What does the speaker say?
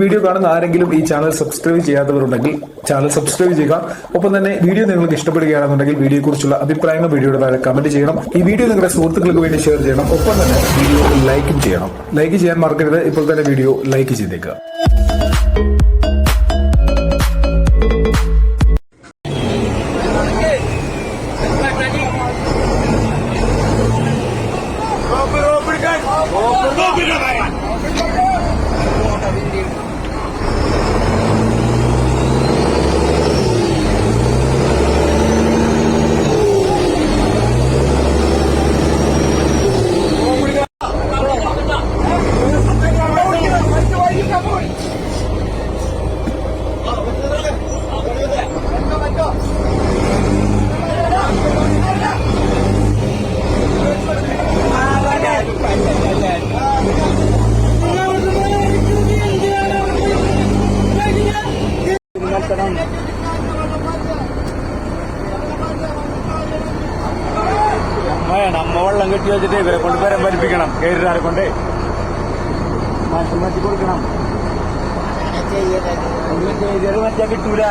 Video കാണുന്ന ആരെങ്കിലും ഈ ചാനൽ സബ്സ്ക്രൈബ് ചെയ്യാത്തവരുണ്ടെങ്കിൽ ചാനൽ സബ്സ്ക്രൈബ് ചെയ്യുക. ഒപ്പം തന്നെ വീഡിയോ നിങ്ങൾക്ക് ഇഷ്ടപ്പെടുകയാണെന്നുണ്ടെങ്കിൽ വീഡിയോ കുറിച്ചുള്ള അഭിപ്രായങ്ങൾ വീഡിയോയുടെ താഴെ കമന്റ് ചെയ്യണം. ഈ വീഡിയോ നിങ്ങളുടെ സുഹൃത്തുക്കൾക്ക് വേണ്ടി ഷെയർ ചെയ്യണം. ഒപ്പം തന്നെ വീഡിയോ ലൈക്കും ചെയ്യണം. ലൈക്ക് ചെയ്യാൻ മറക്കരുത്. ഇപ്പോൾ തന്നെ വീഡിയോ ലൈക്ക് ചെയ്തേക്കുക വെള്ളം കെട്ടി വെച്ചിട്ട് ഇവരെ കൊണ്ട് വരം ഭരിപ്പിക്കണം കയറിയാരെ കൊണ്ട്. മാറ്റി മാറ്റി കൊടുക്കണം. മറ്റാ കിട്ടൂല.